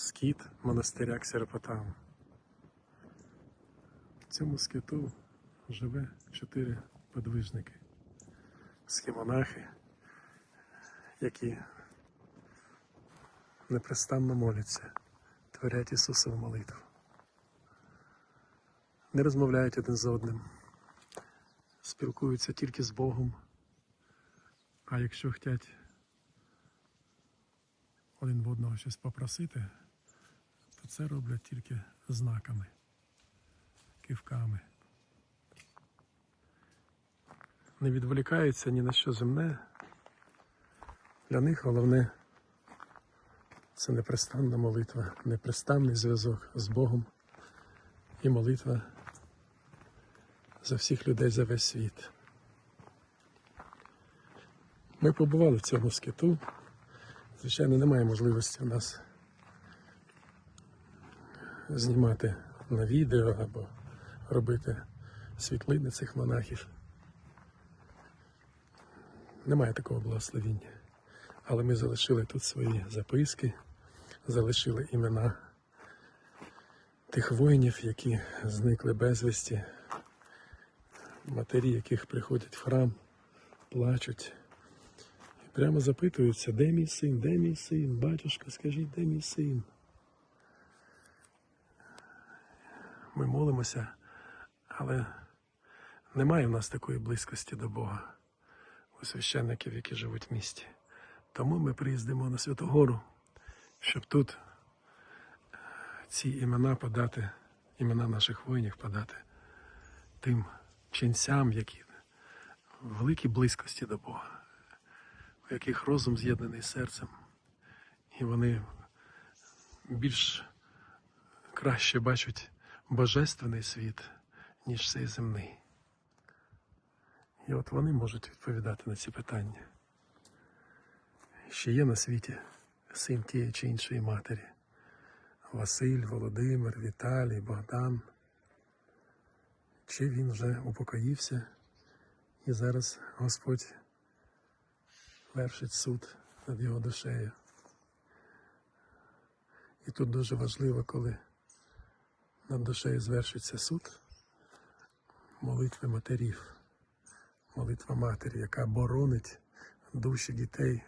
скіт монастиря Ксеропотам. В цьому скиту живе чотири подвижники, схімонахи, які непрестанно моляться, творять Ісусову молитву. Не розмовляють один з одним, спілкуються тільки з Богом. А якщо хочуть один в одного щось попросити, це роблять тільки знаками, кивками. Не відволікаються ні на що земне. Для них головне це непрестанна молитва, непрестанний зв'язок з Богом і молитва за всіх людей за весь світ. Ми побували в цьому скиту. Звичайно, немає можливості у нас знімати на відео або робити світлини цих монахів. Немає такого благословіння. Але ми залишили тут свої записки, залишили імена тих воїнів, які зникли безвісті, матері, яких приходять в храм, плачуть. І прямо запитуються, де мій син, де мій син, батюшка, скажіть, де мій син. Ми молимося, але немає в нас такої близькості до Бога у священників, які живуть в місті. Тому ми приїздимо на Святогору, щоб тут е, ці імена подати, імена наших воїнів подати тим ченцям, які в великій близькості до Бога, у яких розум з'єднаний серцем, і вони більш краще бачать божественний світ, ніж цей земний. І от вони можуть відповідати на ці питання. Ще є на світі син тієї чи іншої матері. Василь, Володимир, Віталій, Богдан. Чи він вже упокоївся і зараз Господь вершить суд над його душею. І тут дуже важливо, коли над душею звершиться суд, молитви матерів, молитва матері, яка боронить душі дітей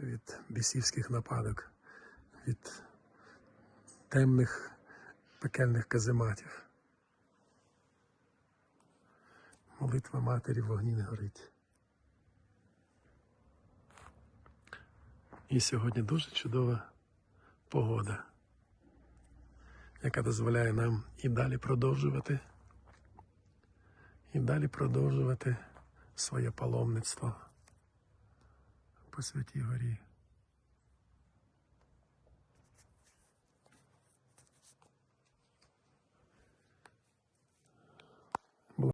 від бісівських нападок, від темних пекельних казематів. Молитва матері в вогні не горить. І сьогодні дуже чудова погода, яка дозволяє нам і далі продовжувати, і далі продовжувати своє паломництво по Святій Горі.